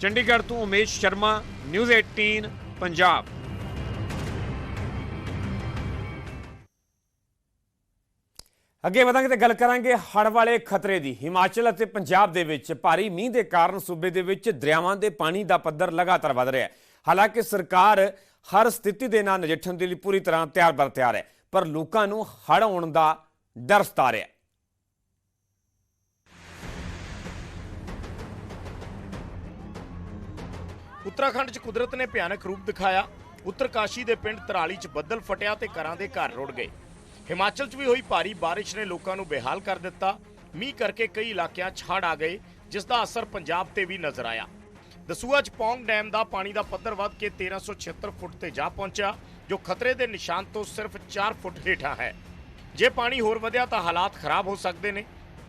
ਚੰਡੀਗੜ੍ਹ ਤੋਂ ਉਮੇਸ਼ ਸ਼ਰਮਾ, ਨਿਊਜ਼ 18 ਪੰਜਾਬ। ਅੱਗੇ ਵਧਾਂਗੇ ਤੇ ਗੱਲ ਕਰਾਂਗੇ ਹੜ੍ਹ ਵਾਲੇ ਖਤਰੇ ਦੀ। ਹਿਮਾਚਲ ਅਤੇ ਪੰਜਾਬ ਦੇ ਵਿੱਚ ਭਾਰੀ ਮੀਂਹ ਦੇ ਕਾਰਨ ਸੂਬੇ ਦੇ ਵਿੱਚ ਦਰਿਆਵਾਂ ਦੇ ਪਾਣੀ ਦਾ ਪੱਧਰ ਲਗਾਤਾਰ ਵਧ ਰਿਹਾ ਹੈ। ਹਾਲਾਂਕਿ ਸਰਕਾਰ ਹਰ ਸਥਿਤੀ ਦੇ ਨਾਲ ਨਜਿੱਠਣ ਦੇ ਲਈ ਪੂਰੀ ਤਰ੍ਹਾਂ ਤਿਆਰ ਬਰ ਤਿਆਰ ਹੈ, ਪਰ ਲੋਕਾਂ ਨੂੰ ਹੜ੍ਹ ਆਉਣ ਦਾ ਡਰ ਸਤਾ ਰਿਹਾ ਹੈ। ਉੱਤਰਾਖੰਡ 'ਚ ਕੁਦਰਤ ਨੇ ਭਿਆਨਕ ਰੂਪ ਦਿਖਾਇਆ। ਉੱਤਰਕਾਸ਼ੀ ਦੇ ਪਿੰਡ ਤਰਾਲੀ 'ਚ ਬੱਦਲ ਫਟਿਆ ਤੇ ਘਰਾਂ ਦੇ ਘਰ ਰੁੜ ਗਏ। ਹਿਮਾਚਲ 'ਚ ਵੀ ਹੋਈ ਭਾਰੀ ਬਾਰਿਸ਼ ਨੇ ਲੋਕਾਂ ਨੂੰ ਬੇਹਾਲ ਕਰ ਦਿੱਤਾ। ਮੀਂਹ ਕਰਕੇ ਕਈ ਇਲਾਕਿਆਂ 'ਚ ਹੜ੍ਹ ਆ ਗਏ, ਜਿਸ ਦਾ ਅਸਰ ਪੰਜਾਬ ਤੇ ਵੀ ਨਜ਼ਰ ਆਇਆ। ਦਸੂਆ 'ਚ ਪੌਂਗ ਡੈਮ ਦਾ ਪਾਣੀ ਦਾ ਪੱਧਰ ਵੱਧ ਕੇ 1376 ਫੁੱਟ ਤੇ ਜਾ ਪਹੁੰਚਿਆ, ਜੋ ਖਤਰੇ ਦੇ ਨਿਸ਼ਾਨ ਤੋਂ ਸਿਰਫ 4 ਫੁੱਟ ਹੇਠਾਂ ਹੈ। ਜੇ ਪਾਣੀ ਹੋਰ ਵਧਿਆ ਤਾਂ ਹਾਲਾਤ ਖਰਾਬ ਹੋ ਸਕਦੇ ਨੇ।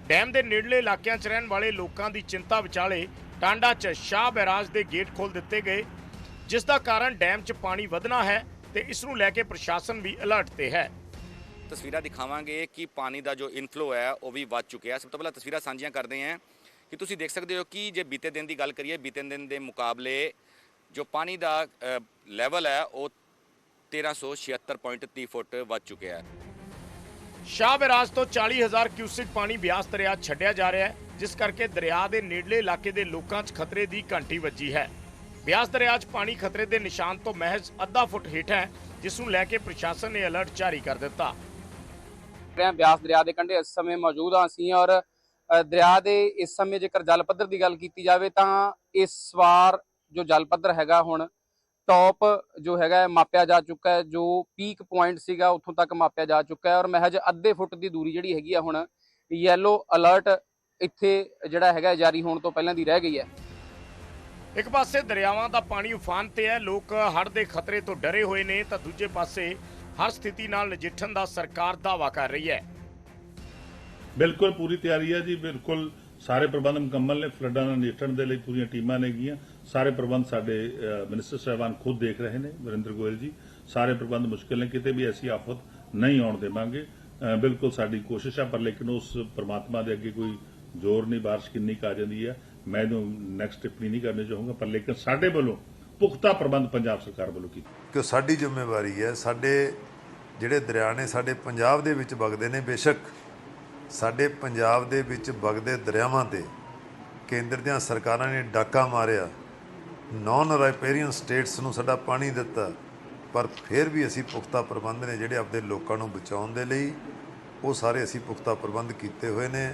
ਡੈਮ ਦੇ ਨੇੜਲੇ ਇਲਾਕਿਆਂ 'ਚ ਰਹਿਣ ਵਾਲੇ ਲੋਕਾਂ ਦੀ ਚਿੰਤਾ ਵਿਚਾਲੇ ਟਾਂਡਾ 'ਚ ਸ਼ਾਹ ਬੈਰਾਜ ਦੇ ਗੇਟ ਖੋਲ ਦਿੱਤੇ ਗਏ, ਜਿਸ ਦਾ ਕਾਰਨ ਡੈਮ 'ਚ ਪਾਣੀ ਵਧਣਾ ਹੈ ਤੇ ਇਸ ਨੂੰ ਲੈ ਕੇ ਪ੍ਰਸ਼ਾਸਨ ਵੀ ਅਲਰਟ ਤੇ ਹੈ। ਤਸਵੀਰਾਂ ਦਿਖਾਵਾਂਗੇ ਕਿ ਪਾਣੀ ਦਾ ਜੋ ਇਨਫਲੋ ਹੈ, ਉਹ ਵੀ ਵੱਧ ਚੁੱਕਿਆ ਸਭ ਤੋਂ ਪਹਿਲਾਂ ਤਸਵੀਰਾਂ ਸਾਂਝੀਆਂ ਕਰਦੇ ਹਾਂ ਕਿ ਤੁਸੀਂ ਦੇਖ ਸਕਦੇ ਹੋ ਕਿ ਜੇ ਬੀਤੇ ਦਿਨ ਦੀ ਗੱਲ ਕਰੀਏ, ਬੀਤੇ ਦਿਨ ਦੇ ਮੁਕਾਬਲੇ ਜੋ ਪਾਣੀ ਦਾ ਲੈਵਲ ਹੈ, ਉਹ 1376.30 ਫੁੱਟ ਵੱਧ ਚੁੱਕਿਆ ਹੈ। ਸ਼ਾਹ ਬੈਰਾਜ ਤੋਂ 40000 ਕਿਊਸਿਕ ਪਾਣੀ ਬਿਆਸ ਦਰਿਆ ਛੱਡਿਆ ਜਾ ਰਿਹਾ ਹੈ ਜਿਸ ਕਰਕੇ ਦਰਿਆ ਦੇ ਨੇੜਲੇ ਇਲਾਕੇ ਦੇ ਲੋਕਾਂ 'ਚ ਖਤਰੇ ਦੀ ਘੰਟੀ ਵੱਜੀ ਹੈ। ਬਿਆਸ ਦਰਿਆ 'ਚ ਪਾਣੀ ਖਤਰੇ ਦੇ ਨਿਸ਼ਾਨ ਤੋਂ ਮਹਿਜ਼ ਅੱਧਾ ਫੁੱਟ ਹੇਠ ਹੈ ਜਿਸ ਨੂੰ ਲੈ ਕੇ ਪ੍ਰਸ਼ਾਸਨ ਨੇ ਅਲਰਟ ਜਾਰੀ ਕਰ ਦਿੱਤਾ। ਰਹੇ ਬਿਆਸ ਦਰਿਆ ਦੇ ਕੰਢੇ ਇਸ ਸਮੇਂ ਮੌਜੂਦ ਹਾਂ ਅਸੀਂ ਔਰ ਅ, ਦਰਿਆ ਦੇ ਇਸ ਸਮੇਂ ਜੇਕਰ ਜਲ ਪੱਧਰ ਦੀ ਗੱਲ ਕੀਤੀ ਜਾਵੇ ਤਾਂ ਇਸ ਵਾਰ ਜੋ ਜਲ ਪੱਧਰ ਹੈਗਾ ਹੁਣ ਟੌਪ ਜੋ ਹੈਗਾ ਮਾਪਿਆ ਜਾ ਚੁੱਕਾ ਹੈ ਜੋ ਪੀਕ ਪੁਆਇੰਟ ਸੀਗਾ ਉੱਥੋਂ ਤੱਕ ਮਾਪਿਆ ਜਾ ਚੁੱਕਾ ਹੈ ਔਰ ਮਹਿਜ ਅੱਧੇ ਫੁੱਟ ਦੀ ਦੂਰੀ ਜਿਹੜੀ ਹੈਗੀ ਆ ਹੁਣ ਯੈਲੋ ਅਲਰਟ ਇੱਥੇ ਜਿਹੜਾ ਹੈਗਾ ਜਾਰੀ ਹੋਣ ਤੋਂ ਪਹਿਲਾਂ ਦੀ ਰਹਿ ਗਈ ਹੈ। ਇੱਕ ਪਾਸੇ ਦਰਿਆਵਾਂ ਦਾ ਪਾਣੀ ਉਫਾਨ ਤੇ ਹੈ ਲੋਕ ਹੜ੍ਹ ਦੇ ਖਤਰੇ ਤੋਂ ਡਰੇ ਹੋਏ ਨੇ ਤਾਂ ਦੂਜੇ ਪਾਸੇ ਹਰ ਸਥਿਤੀ ਨਾਲ ਨਜਿੱਠਣ ਦਾ ਸਰਕਾਰ ਦਾਅਵਾ ਕਰ ਰਹੀ ਹੈ। ਬਿਲਕੁਲ ਪੂਰੀ ਤਿਆਰੀ ਹੈ ਜੀ ਬਿਲਕੁਲ ਸਾਰੇ ਪ੍ਰਬੰਧ ਮੁਕੰਮਲ ਨੇ ਫਲੱਡਾਂ ਨਾਲ ਨਿਪਟਣ ਦੇ ਲਈ ਪੂਰੀਆਂ ਟੀਮਾਂ ਨੇਗੀਆਂ। ਸਾਰੇ ਪ੍ਰਬੰਧ ਸਾਡੇ ਅ, ਮਿਨਿਸਟਰ ਸਾਹਿਬਾਨ ਖੁਦ ਦੇਖ ਰਹੇ ਨੇ ਵਰਿੰਦਰ ਗੋਇਲ ਜੀ। ਸਾਰੇ ਪ੍ਰਬੰਧ ਮੁਸ਼ਕਿਲ ਨੇ ਕਿਤੇ ਵੀ ਐਸੀ ਆਫਤ ਨਹੀਂ ਆਉਣ ਦੇਵਾਂਗੇ। ਬਿਲਕੁਲ ਸਾਡੀ ਕੋਸ਼ਿਸ਼ ਹੈ ਪਰ ਲੇਕਿਨ ਉਸ ਪ੍ਰਮਾਤਮਾ ਦੇ ਅੱਗੇ ਕੋਈ ਜ਼ੋਰ ਨਹੀਂ ਬਾਰਿਸ਼ ਕਿੰਨੀ ਕੁ ਆ ਜਾਂਦੀ ਹੈ। ਮੈਂ ਇਹਨੂੰ ਨੈਕਸਟ ਟਿੱਪਣੀ ਨਹੀਂ ਕਰਨੀ ਚਾਹੂੰਗਾ ਪਰ ਲੇਕਿਨ ਸਾਡੇ ਵੱਲੋਂ ਪੁਖਤਾ ਪ੍ਰਬੰਧ ਪੰਜਾਬ ਸਰਕਾਰ ਵੱਲੋਂ ਕੀਤੇ। ਕਿ ਸਾਡੀ ਜ਼ਿੰਮੇਵਾਰੀ ਹੈ ਸਾਡੇ ਜਿਹੜੇ ਦਰਿਆ ਨੇ ਸਾਡੇ ਪੰਜਾਬ ਦੇ ਵਿੱਚ ਵਗਦੇ ਨੇ ਬੇਸ਼ੱਕ। ਸਾਡੇ ਪੰਜਾਬ ਦੇ ਵਿੱਚ ਵਗਦੇ ਦਰਿਆਵਾਂ ਤੇ ਕੇਂਦਰ ਦੀਆਂ ਸਰਕਾਰਾਂ ਨੇ ਡਾਕਾ ਮਾਰਿਆ। ਨਾਨ ਰਾਈਪੇਰੀਅਨ ਸਟੇਟਸ ਨੂੰ ਸਾਡਾ ਪਾਣੀ ਦਿੱਤਾ, ਪਰ ਫਿਰ ਵੀ ਅਸੀਂ ਪੁਖਤਾ ਪ੍ਰਬੰਧ ਨੇ ਜਿਹੜੇ ਆਪਦੇ ਲੋਕਾਂ ਨੂੰ ਬਚਾਉਣ ਦੇ ਲਈ, ਉਹ ਸਾਰੇ ਅਸੀਂ ਪੁਖਤਾ ਪ੍ਰਬੰਧ ਕੀਤੇ ਹੋਏ ਨੇ।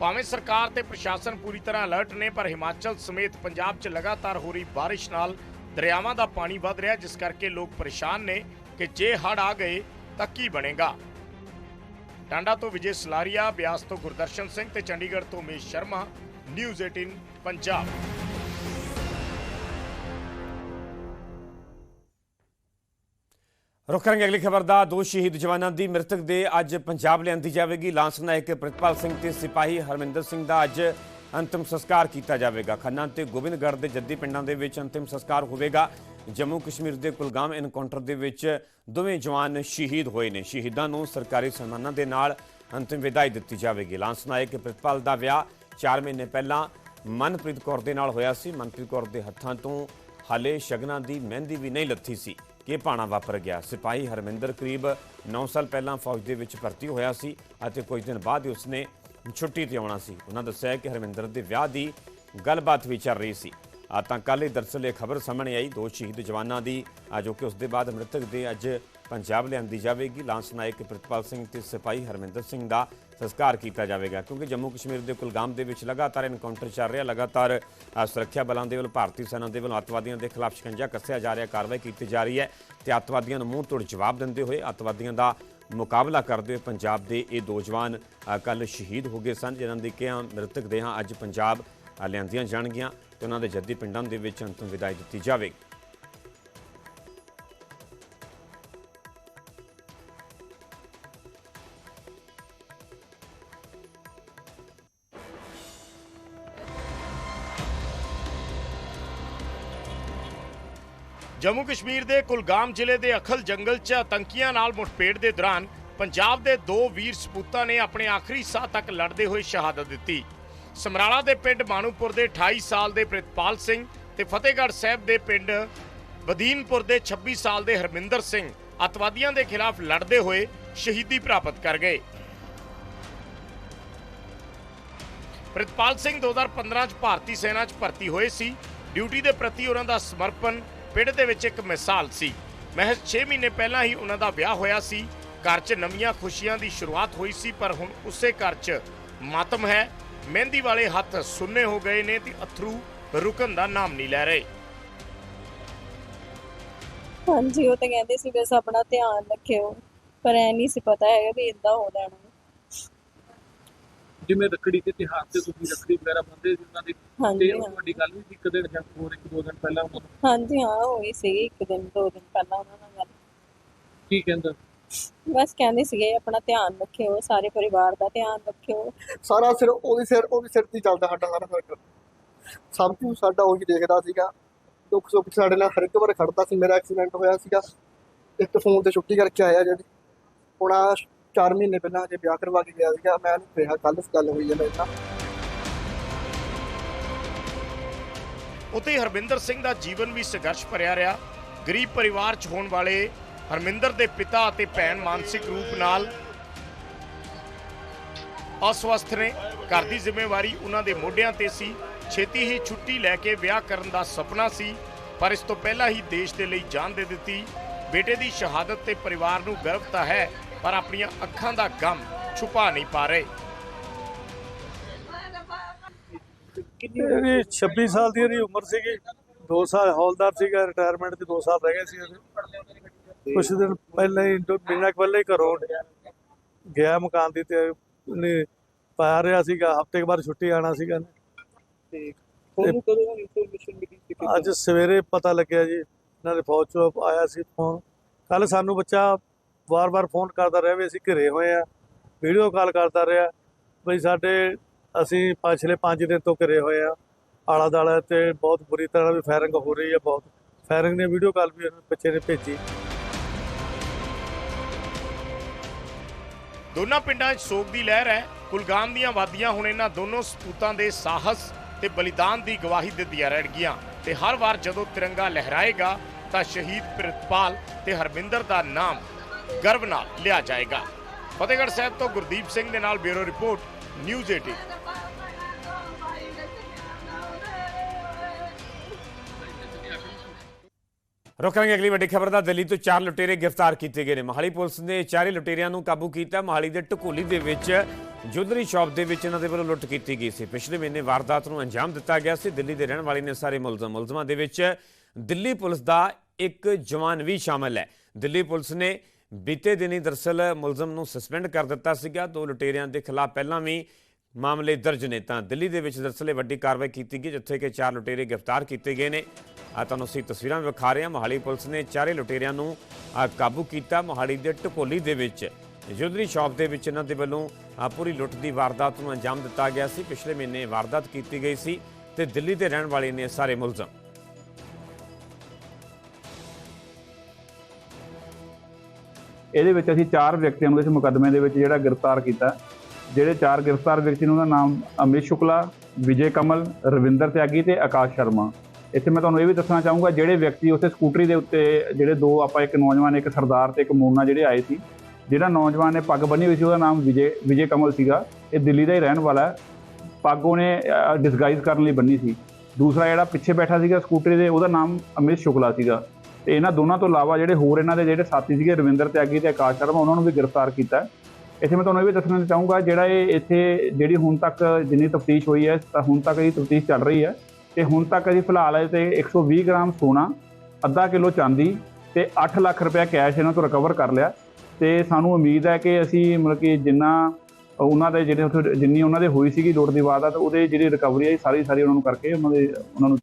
ਭਾਵੇਂ ਸਰਕਾਰ ਤੇ ਪ੍ਰਸ਼ਾਸਨ ਪੂਰੀ ਤਰ੍ਹਾਂ ਅਲਰਟ ਨੇ, ਪਰ ਹਿਮਾਚਲ ਸਮੇਤ ਪੰਜਾਬ 'ਚ ਲਗਾਤਾਰ ਹੋ ਰਹੀ ਬਾਰਿਸ਼ ਨਾਲ ਦਰਿਆਵਾਂ ਦਾ ਪਾਣੀ ਵੱਧ ਰਿਹਾ, ਜਿਸ ਕਰਕੇ ਲੋਕ ਪਰੇਸ਼ਾਨ ਨੇ ਕਿ ਜੇ ਹੜ੍ਹ ਆ ਗਏ ਤਾਂ ਕੀ ਬਣੇਗਾ? ਟਾਂਡਾ ਤੋਂ ਵਿਜੇ ਸਲਾਰੀਆ, ਬਿਆਸ ਤੋਂ ਗੁਰਦਰਸ਼ਨ ਸਿੰਘ ਤੇ ਚੰਡੀਗੜ੍ਹ ਤੋਂ ਉਮੇਸ਼ ਸ਼ਰਮਾ, ਨਿਊਜ਼ 18 ਪੰਜਾਬ। ਰੁਕ ਕਰਾਂਗੇ ਅਗਲੀ ਖਬਰ ਦਾ, ਦੋ ਸ਼ਹੀਦ ਜਵਾਨਾਂ ਦੀ ਮ੍ਰਿਤਕ ਦੇ ਅੱਜ ਪੰਜਾਬ ਲਿਆਂਦੀ ਜਾਵੇਗੀ। ਲਾਂਸ ਨਾਇਕ ਪ੍ਰਿਤਪਾਲ ਸਿੰਘ ਤੇ ਸਿਪਾਹੀ ਹਰਮਿੰਦਰ ਸਿੰਘ ਦਾ ਅੱਜ ਅੰਤਿਮ ਸੰਸਕਾਰ ਕੀਤਾ ਜਾਵੇਗਾ। ਖੰਨਾ ਤੇ ਗੋਬਿੰਦਗੜ੍ਹ ਦੇ ਜੱਦੀ ਪਿੰਡਾਂ ਦੇ ਵਿੱਚ ਅੰਤਿਮ ਸੰਸਕਾਰ ਹੋਵੇਗਾ। ਜੰਮੂ ਕਸ਼ਮੀਰ ਦੇ ਕੁਲਗਾਮ ਐਨਕਾਊਂਟਰ ਦੇ ਵਿੱਚ ਦੋਵੇਂ ਜਵਾਨ ਸ਼ਹੀਦ ਹੋਏ ਨੇ। ਸ਼ਹੀਦਾਂ ਨੂੰ ਸਰਕਾਰੀ ਸਨਮਾਨਾਂ ਦੇ ਨਾਲ ਅੰਤਿਮ ਵਿਦਾਈ ਦਿੱਤੀ ਜਾਵੇਗੀ। ਲਾਂਸ ਨਾਇਕ ਪ੍ਰਿਤਪਾਲ ਦਾ ਵਿਆਹ 4 ਮਹੀਨੇ ਪਹਿਲਾਂ ਮਨਪ੍ਰੀਤ ਕੌਰ ਦੇ ਨਾਲ ਹੋਇਆ ਸੀ। ਮਨਪ੍ਰੀਤ ਕੌਰ ਦੇ ਹੱਥਾਂ ਤੋਂ ਹਾਲੇ ਸ਼ਗਨਾਂ ਦੀ ਮਹਿੰਦੀ ਵੀ ਨਹੀਂ ਲੱਥੀ ਸੀ। ਕਿ ਇਹ ਭਾਣਾ ਵਾਪਰ ਗਿਆ। ਸਿਪਾਹੀ ਹਰਮਿੰਦਰ ਕਰੀਬ 9 ਸਾਲ ਪਹਿਲਾਂ ਫੌਜ ਦੇ ਵਿੱਚ ਭਰਤੀ ਹੋਇਆ ਸੀ ਅਤੇ ਕੁਝ ਦਿਨ ਬਾਅਦ ਹੀ ਉਸਨੇ ਛੁੱਟੀ ਤੇ ਆਉਣਾ ਸੀ। ਉਹਨਾਂ ਦੱਸਿਆ ਕਿ ਹਰਮਿੰਦਰ ਦੇ ਵਿਆਹ ਦੀ ਗੱਲਬਾਤ ਵੀ ਚੱਲ ਰਹੀ ਸੀ। ਆ ਤਾਂ ਕੱਲ੍ਹ ਹੀ ਦਰਅਸਲ ਇਹ ਖਬਰ ਸਾਹਮਣੇ ਆਈ। ਦੋ ਸ਼ਹੀਦ ਜਵਾਨਾਂ ਦੀ ਆ ਜੋ ਕਿ ਉਸ ਦੇ ਬਾਅਦ ਮ੍ਰਿਤਕ ਦੇ ਅੱਜ ਪੰਜਾਬ ਲਿਆਂਦੀ ਜਾਵੇਗੀ। ਲਾਂਸ ਨਾਇਕ ਪ੍ਰਿਤਪਾਲ ਸਿੰਘ ਤੇ ਸਿਪਾਹੀ ਹਰਮਿੰਦਰ ਸਿੰਘ ਦਾ ਸੰਸਕਾਰ ਕੀਤਾ ਜਾਵੇਗਾ, ਕਿਉਂਕਿ ਜੰਮੂ ਕਸ਼ਮੀਰ ਦੇ ਕੁਲਗਾਮ ਦੇ ਵਿੱਚ ਲਗਾਤਾਰ ਐਨਕਾਊਂਟਰ ਚੱਲ ਰਿਹਾ, ਲਗਾਤਾਰ ਸੁਰੱਖਿਆ ਬਲਾਂ ਦੇ ਵੱਲੋਂ, ਭਾਰਤੀ ਸੈਨਾ ਦੇ ਵੱਲੋਂ ਅੱਤਵਾਦੀਆਂ ਦੇ ਖਿਲਾਫ ਸ਼ਿਕੰਜਾ ਕੱਸਿਆ ਜਾ ਰਿਹਾ, ਕਾਰਵਾਈ ਕੀਤੀ ਜਾ ਰਹੀ ਹੈ ਤੇ ਅੱਤਵਾਦੀਆਂ ਨੂੰ ਮੂੰਹ ਤੋੜ ਜਵਾਬ ਦਿੰਦੇ ਹੋਏ ਅੱਤਵਾਦੀਆਂ ਦਾ ਮੁਕਾਬਲਾ ਕਰਦੇ ਹੋਏ ਪੰਜਾਬ ਦੇ ਇਹ ਦੋ ਜਵਾਨ ਕੱਲ ਸ਼ਹੀਦ ਹੋ ਗਏ ਸਨ, ਜਿਨ੍ਹਾਂ ਦੀ ਕਿਹਾ ਮ੍ਰਿਤਕ ਦੇਹਾਂ ਅੱਜ ਪੰਜਾਬ ਲਿਆਂਦੀਆਂ ਜਾਣਗੀਆਂ ਤੇ ਉਹਨਾਂ ਦੇ ਜੱਦੀ ਪਿੰਡਾਂ ਦੇ ਵਿੱਚ ਅੰਤਿਮ ਵਿਦਾਈ ਦਿੱਤੀ ਜਾਵੇਗੀ। ਜੰਮੂ ਕਸ਼ਮੀਰ ਦੇ ਕੁਲਗਾਮ ਜ਼ਿਲ੍ਹੇ ਦੇ ਅਖਲ ਜੰਗਲ 'ਚ ਆਤੰਕੀਆਂ ਨਾਲ ਮੁਠਭੇੜ ਦੇ ਦੌਰਾਨ ਪੰਜਾਬ ਦੇ ਦੋ ਵੀਰ ਸਪੂਤਾਂ ਨੇ ਆਪਣੇ ਆਖਰੀ ਸਾਹ ਤੱਕ ਲੜਦੇ ਹੋਏ ਸ਼ਹਾਦਤ ਦਿੱਤੀ। ਸਮਰਾਲਾ ਦੇ ਪਿੰਡ ਮਾਨੂਪੁਰ ਦੇ 28 ਸਾਲ ਦੇ ਪ੍ਰਿਤਪਾਲ ਸਿੰਘ ਤੇ ਫਤਿਹਗੜ੍ਹ ਸਾਹਿਬ ਦੇ ਪਿੰਡ ਬਦੀਨਪੁਰ ਦੇ 26 ਸਾਲ ਦੇ ਹਰਮਿੰਦਰ ਸਿੰਘ ਅਤਵਾਦੀਆਂ ਦੇ ਖਿਲਾਫ ਲੜਦੇ ਹੋਏ ਸ਼ਹੀਦੀ ਪ੍ਰਾਪਤ ਕਰ ਗਏ। ਪ੍ਰਿਤਪਾਲ ਸਿੰਘ 2015 ਚ ਭਾਰਤੀ ਸੈਨਾ ਚ ਭਰਤੀ ਹੋਏ ਸੀ। ਡਿਊਟੀ ਦੇ ਪ੍ਰਤੀ ਉਹਨਾਂ ਦਾ ਸਮਰਪਣ ਪਿੰਡ ਦੇ ਵਿੱਚ ਇੱਕ ਮਿਸਾਲ ਸੀ। ਮਹਿਜ਼ 6 ਮਹੀਨੇ ਪਹਿਲਾਂ ਹੀ ਉਹਨਾਂ ਦਾ ਵਿਆਹ ਹੋਇਆ ਸੀ। ਘਰ 'ਚ ਨਵੀਆਂ ਖੁਸ਼ੀਆਂ ਦੀ ਸ਼ੁਰੂਆਤ ਹੋਈ ਸੀ, ਪਰ ਹੁਣ ਉਸੇ ਘਰ 'ਚ ਮਾਤਮ ਹੈ। ਮਹਿੰਦੀ ਵਾਲੇ ਹੱਥ ਸੁੰਨੇ ਹੋ ਗਏ ਨੇ ਤੇ ਅਥਰੂ ਰੁਕਣ ਦਾ ਨਾਮ ਨਹੀਂ ਲੈ ਰਹੇ। ਹਾਂਜੀ, ਉਹ ਤਾਂ ਕਹਿੰਦੇ ਸੀ, ਬਸ ਆਪਣਾ ਧਿਆਨ ਰੱਖਿਓ। ਪਰ ਐ ਨਹੀਂ ਸੀ ਪਤਾ ਹੈਗਾ ਵੀ ਇਦਾਂ ਹੋ ਜਾਣਾ। ਜਿਵੇਂ ਰੱਖੜੀ ਦੇ ਤਿਉਹਾਰ ਤੇ ਤੁਸੀਂ ਰੱਖੜੀ ਵਗੈਰਾ ਬੰਨਦੇ ਸੀ ਉਹਨਾਂ ਦੀ ਹਾਂਜੀ, ਤੇ ਉਹ ਹਾਂ। ਤੁਹਾਡੀ ਗੱਲ ਵੀ ਸੀ ਇੱਕ ਦਿਨ ਜਾਂ ਹੋਰ ਇੱਕ ਦੋ ਦਿਨ ਪਹਿਲਾਂ ਉਹਨਾਂ ਨੂੰ ਹਾਂਜੀ ਹਾਂ ਹੋਈ ਸੀ ਇੱਕ ਦਿਨ ਦੋ ਦਿਨ ਪਹਿਲਾਂ ਉਹਨਾਂ ਨਾਲ ਗੱਲ। ਕੀ ਕਹਿੰਦਾ? ਬਸ ਕਹਿੰਦੇ ਸੀਗੇ ਆਪਣਾ ਧਿਆਨ ਰੱਖਿਓ ਸਾਰੇ ਪਰਿਵਾਰ ਦਾ ਧਿਆਨ ਰੱਖਿਓ। ਸਾਰਾ ਸਿਰ ਉਹਦੇ ਸਿਰ ਉਹਦੇ ਸਿਰ ਤੇ ਹੀ ਚੱਲਦਾ ਸਾਡਾ ਸਾਰਾ ਸਰਕਲ ਸਭ ਕੁਝ ਸਾਡਾ ਉਹੀ ਦੇਖਦਾ ਸੀਗਾ। ਦੁੱਖ ਸੁੱਖ 'ਚ ਸਾਡੇ ਨਾਲ ਹਰ ਇੱਕ ਵਾਰ ਖੜਦਾ ਸੀ ਮੇਰਾ ਐਕਸੀਡੈਂਟ ਹੋਇਆ ਸੀਗਾ। ਇੱਕ ਫੋਨ ਤੇ ਛੁੱਟੀ ਕਰਕੇ ਆਇਆ ਜਿਹੜੀ। ਹੁਣ ਆ 4 ਮਹੀਨੇ ਪਹਿਲਾਂ ਜੇ ਵਿਆਹ ਕਰਵਾ ਕੇ ਗਿਆ ਸੀਗਾ, ਮੈਂ ਉਹਨੂੰ ਕਿਹਾ ਕੱਲ ਗੱਲ ਹੋਈ ਹੈ ਮੇਰੇ ਨਾਲ। ਉਤੇ ਹਰਮਿੰਦਰ ਸਿੰਘ ਦਾ ਜੀਵਨ ਵੀ ਸੰਘਰਸ਼ ਭਰਿਆ ਰਿਹਾ। ਗਰੀਬ ਪਰਿਵਾਰ 'ਚ ਹੋਣ ਵਾਲੇ ਹਰਮਿੰਦਰ ਦੇ ਪਿਤਾ ਅਤੇ ਭੈਣ ਮਾਨਸਿਕ ਰੂਪ ਨਾਲ ਅਸਵਸਥ ਨੇ। ਘਰ ਦੀ ਜ਼ਿੰਮੇਵਾਰੀ ਉਹਨਾਂ ਦੇ ਮੋਢਿਆਂ ਤੇ ਸੀ। ਛੇਤੀ ਹੀ ਛੁੱਟੀ ਲੈ ਕੇ ਵਿਆਹ ਕਰਨ ਦਾ ਸੁਪਨਾ ਸੀ, ਪਰ ਇਸ ਤੋਂ ਪਹਿਲਾਂ ਹੀ ਦੇਸ਼ ਦੇ ਲਈ ਜਾਨ ਦੇ ਦਿੱਤੀ। ਬੇਟੇ ਦੀ ਸ਼ਹਾਦਤ ਤੇ ਪਰਿਵਾਰ ਨੂੰ ਗਰਵ ਤਾਂ ਹੈ ਪਰ ਆਪਣੀਆਂ ਅੱਖਾਂ ਦਾ ਗਮ ਛੁਪਾ ਨਹੀਂ ਪਾ ਰਹੇ। ਇਹਦੀ 26 ਸਾਲ ਦੀ ਇਹਦੀ ਉਮਰ ਸੀਗੀ। 2 ਸਾਲ ਹੌਲਦਾਰ ਸੀਗਾ ਰਿਟਾਇਰਮੈਂਟ ਦੇ 2 ਸਾਲ ਰਹਿ ਗਏ ਸੀ ਇਹਦੇ। ਕੁਝ ਦਿਨ ਪਹਿਲਾਂ ਹੀ ਮਹੀਨਾ ਪਹਿਲਾਂ ਹੀ ਘਰੋਂ ਗਿਆ ਮਕਾਨ ਦੀ ਤੇ ਉਹਨੇ ਪਾ ਰਿਹਾ ਸੀਗਾ ਹਫ਼ਤੇ ਕੇ ਬਾਅਦ ਛੁੱਟੀ ਆਣਾ ਸੀਗਾ ਤੇ ਤੁਹਾਨੂੰ ਕਦੋਂ ਇਨਫੋਰਮੇਸ਼ਨ ਮਿਲੀ ਸੀ ਅੱਜ ਸਵੇਰੇ ਪਤਾ ਲੱਗਿਆ ਜੀ ਇਹਨਾਂ ਦੇ ਫੌਜ ਚੋਂ ਆਇਆ ਸੀ ਫੋਨ ਕੱਲ ਸਾਨੂੰ ਬੱਚਾ ਵਾਰ-ਵਾਰ ਫੋਨ ਕਰਦਾ ਰਿਹਾ ਵੀ ਅਸੀਂ ਘਰੇ ਹੋਏ ਆ ਵੀਡੀਓ ਕਾਲ ਕਰਦਾ ਰਿਹਾ ਬਈ ਸਾਡੇ ਅਸੀਂ ਪਿਛਲੇ 5 ਦਿਨ ਤੋਂ ਘਰੇ ਹੋਏ ਆ। ਆਲਾ ਦਾਲਾ ਤੇ ਬਹੁਤ ਬੁਰੀ ਤਰ੍ਹਾਂ ਵੀ ਫਾਇਰਿੰਗ ਹੋ ਰਹੀ ਹੈ ਬਹੁਤ ਫਾਇਰਿੰਗ ਨੇ ਵੀਡੀਓ ਕਾਲ ਵੀ ਬੱਚੇ ਨੇ ਭੇਜੀ। ਦੋਨਾਂ ਪਿੰਡਾਂ 'ਚ ਸੋਗ ਦੀ ਲਹਿਰ ਹੈ। ਕੁਲਗਾਮ ਦੀਆਂ ਵਾਦੀਆਂ ਹੁਣ ਇਹਨਾਂ ਦੋਨੋਂ ਸਪੂਤਾਂ ਦੇ ਸਾਹਸ ਤੇ ਬਲੀਦਾਨ ਦੀ ਗਵਾਹੀ ਦਿੰਦੀਆਂ ਰਹਿਣਗੀਆਂ ਤੇ ਹਰ ਵਾਰ ਜਦੋਂ ਤਿਰੰਗਾ ਲਹਿਰਾਏਗਾ ਤਾਂ ਸ਼ਹੀਦ ਪ੍ਰਿਤਪਾਲ ਤੇ ਹਰਮਿੰਦਰ ਦਾ ਨਾਮ ਗਰਵ ਨਾਲ ਲਿਆ ਜਾਏਗਾ। ਫਤਿਹਗੜ੍ਹ ਸਾਹਿਬ ਤੋਂ ਗੁਰਦੀਪ ਸਿੰਘ ਦੇ ਨਾਲ ਬਿਊਰੋ ਰਿਪੋਰਟ, ਨਿਊਜ਼ 18 ਰੁਕ ਅਗਲੀ ਵੱਡੀ ਖਬਰ ਦਾ। ਦਿੱਲੀ ਤੋਂ ਚਾਰ ਲੁਟੇਰੇ ਗ੍ਰਿਫਤਾਰ ਕੀਤੇ ਗਏ ਨੇ। ਮੋਹਾਲੀ ਪੁਲਿਸ ਨੇ ਚਾਰੇ ਲੁਟੇਰਿਆਂ ਨੂੰ ਕਾਬੂ ਕੀਤਾ। ਮੋਹਾਲੀ ਦੇ ਢਕੋਲੀ ਦੇ ਵਿੱਚ ਜੁਐਲਰੀ ਸ਼ਾਪ ਦੇ ਵਿੱਚ ਇਹਨਾਂ ਦੇ ਵੱਲੋਂ ਲੁੱਟ ਕੀਤੀ ਗਈ ਸੀ। ਪਿਛਲੇ ਮਹੀਨੇ ਵਾਰਦਾਤ ਨੂੰ ਅੰਜਾਮ ਦਿੱਤਾ ਗਿਆ ਸੀ। ਦਿੱਲੀ ਦੇ ਰਹਿਣ ਵਾਲੇ ਨੇ ਸਾਰੇ ਮੁਲਜ਼ਮ। ਮੁਲਜ਼ਮਾਂ ਦੇ ਵਿੱਚ ਦਿੱਲੀ ਪੁਲਿਸ ਦਾ ਇੱਕ ਜਵਾਨ ਵੀ ਸ਼ਾਮਲ ਹੈ। ਦਿੱਲੀ ਪੁਲਿਸ ਨੇ ਬੀਤੇ ਦਿਨੀ ਦਰਸਲ ਮੁਲਜ਼ਮ ਨੂੰ ਸਸਪੈਂਡ ਕਰ ਦਿੱਤਾ ਸੀਗਾ ਦੋ ਲੁਟੇਰਿਆਂ ਦੇ ਖਿਲਾਫ ਪਹਿਲਾਂ ਵੀ ਮਾਮਲੇ ਦਰਜ ਨੇ। ਤਾਂ ਦਿੱਲੀ ਦੇ ਵਿੱਚ ਦਰਅਸਲ ਇਹ ਵੱਡੀ ਕਾਰਵਾਈ ਕੀਤੀ ਗਈ, ਜਿੱਥੇ ਕਿ ਚਾਰ ਲੁਟੇਰੇ ਗ੍ਰਿਫਤਾਰ ਕੀਤੇ ਗਏ ਨੇ। ਆ ਤੁਹਾਨੂੰ ਅਸੀਂ ਤਸਵੀਰਾਂ ਵੀ ਵਿਖਾ ਰਹੇ ਹਾਂ। ਮੋਹਾਲੀ ਪੁਲਿਸ ਨੇ ਚਾਰੇ ਲੁਟੇਰਿਆਂ ਨੂੰ ਕਾਬੂ ਕੀਤਾ ਮੋਹਾਲੀ ਦੇ ਢਕੋਲੀ ਦੇ ਵਿੱਚ। ਜੁਐਲਰੀ ਸ਼ਾਪ ਦੇ ਵਿੱਚ ਇਹਨਾਂ ਦੇ ਵੱਲੋਂ ਪੂਰੀ ਲੁੱਟ ਦੀ ਵਾਰਦਾਤ ਨੂੰ ਅੰਜਾਮ ਦਿੱਤਾ ਗਿਆ ਸੀ। ਪਿਛਲੇ ਮਹੀਨੇ ਵਾਰਦਾਤ ਕੀਤੀ ਗਈ ਸੀ ਤੇ ਦਿੱਲੀ ਦੇ ਰਹਿਣ ਵਾਲੇ ਨੇ ਸਾਰੇ ਮੁਲਜ਼ਮ। ਇਹਦੇ ਵਿੱਚ ਅਸੀਂ ਚਾਰ ਵਿਅਕਤੀਆਂ ਨੂੰ ਇਸ ਮੁਕੱਦਮੇ ਦੇ ਵਿੱਚ ਜਿਹੜਾ ਗ੍ਰਿਫਤਾਰ ਕੀਤਾ। ਜਿਹੜੇ ਚਾਰ ਗ੍ਰਿਫਤਾਰ ਵਿਅਕਤੀ ਨੇ ਉਹਨਾਂ ਦਾ ਨਾਮ ਅਮਿਤ ਸ਼ੁਕਲਾ, ਵਿਜੇ ਕਮਲ, ਰਵਿੰਦਰ ਤਿਆਗੀ ਤੇ ਆਕਾਸ਼ ਸ਼ਰਮਾ। ਇੱਥੇ ਮੈਂ ਤੁਹਾਨੂੰ ਇਹ ਵੀ ਦੱਸਣਾ ਚਾਹੂੰਗਾ, ਜਿਹੜੇ ਵਿਅਕਤੀ ਉੱਥੇ ਸਕੂਟਰੀ ਦੇ ਉੱਤੇ ਜਿਹੜੇ ਦੋ ਆਪਾਂ ਇੱਕ ਨੌਜਵਾਨ, ਇੱਕ ਸਰਦਾਰ ਤੇ ਇੱਕ ਮੋਨਾ ਜਿਹੜੇ ਆਏ ਸੀ ਜਿਹੜਾ ਨੌਜਵਾਨ ਨੇ ਪੱਗ ਬੰਨੀ ਹੋਈ ਸੀ, ਉਹਦਾ ਨਾਮ ਵਿਜੇ ਵਿਜੇ ਕਮਲ ਸੀਗਾ। ਇਹ ਦਿੱਲੀ ਦਾ ਹੀ ਰਹਿਣ ਵਾਲਾ ਹੈ। ਪੱਗ ਉਹਨੇ ਡਿਸਗਾਈਜ਼ ਕਰਨ ਲਈ ਬੰਨੀ ਸੀ। ਦੂਸਰਾ ਜਿਹੜਾ ਪਿੱਛੇ ਬੈਠਾ ਸੀਗਾ ਸਕੂਟਰੀ ਦੇ, ਉਹਦਾ ਨਾਮ ਅਮਿਤ ਸ਼ੁਕਲਾ ਸੀਗਾ। ਤੇ ਇਹਨਾਂ ਦੋਨਾਂ ਤੋਂ ਇਲਾਵਾ ਜਿਹੜੇ ਹੋਰ ਇਹਨਾਂ ਦੇ ਜਿਹੜੇ ਸਾਥੀ ਸੀਗੇ, ਰਵਿੰਦਰ ਤਿਆਗੀ ਤੇ ਆਕਾਸ਼ ਸ਼ਰਮਾ, ਉਹਨਾਂ ਨੂੰ ਵੀ ਗ੍ਰਿਫਤਾਰ ਕੀਤਾ ਇੱਥੇ ਮੈਂ ਤੁਹਾਨੂੰ ਇਹ ਵੀ ਦੱਸਣਾ ਚਾਹੂੰਗਾ, ਜਿਹੜਾ ਇਹ ਇੱਥੇ ਜਿਹੜੀ ਹੁਣ ਤੱਕ ਜਿੰਨੀ ਤਫਤੀਸ਼ ਹੋਈ ਹੈ, ਤਾਂ ਹੁਣ ਤੱਕ ਇਹਦੀ ਤਫਤੀਸ਼ ਚੱਲ ਰਹੀ ਹੈ ਤੇ ਹੁਣ ਤੱਕ ਅਸੀਂ ਫਿਲਹਾਲ ਇਹ ਤੇ 120 ਗ੍ਰਾਮ ਸੋਨਾ, ਅੱਧਾ ਕਿਲੋ ਚਾਂਦੀ ਤੇ 8 ਲੱਖ ਰੁਪਏ ਕੈਸ਼ ਇਹਨਾਂ ਤੋਂ ਰਿਕਵਰ ਕਰ ਲਿਆ। ਤੇ ਸਾਨੂੰ ਉਮੀਦ ਹੈ ਕਿ ਅਸੀਂ ਮਤਲਬ ਕਿ ਜਿੰਨਾ ਉਹਨਾਂ ਦੇ ਜਿਹੜੇ ਉੱਥੇ ਜਿੰਨੀ ਉਹਨਾਂ ਦੇ ਹੋਈ ਸੀਗੀ ਲੁੱਟ ਦੀ ਵਾਰਦਾਤ, ਉਹਦੇ ਜਿਹੜੀ ਰਿਕਵਰੀ ਹੈ ਸਾਰੀ ਸਾਰੀ ਉਹਨਾਂ ਨੂੰ ਕਰਕੇ ਉਹਨਾਂ ਦੇ ਉਹਨਾਂ ਨੂੰ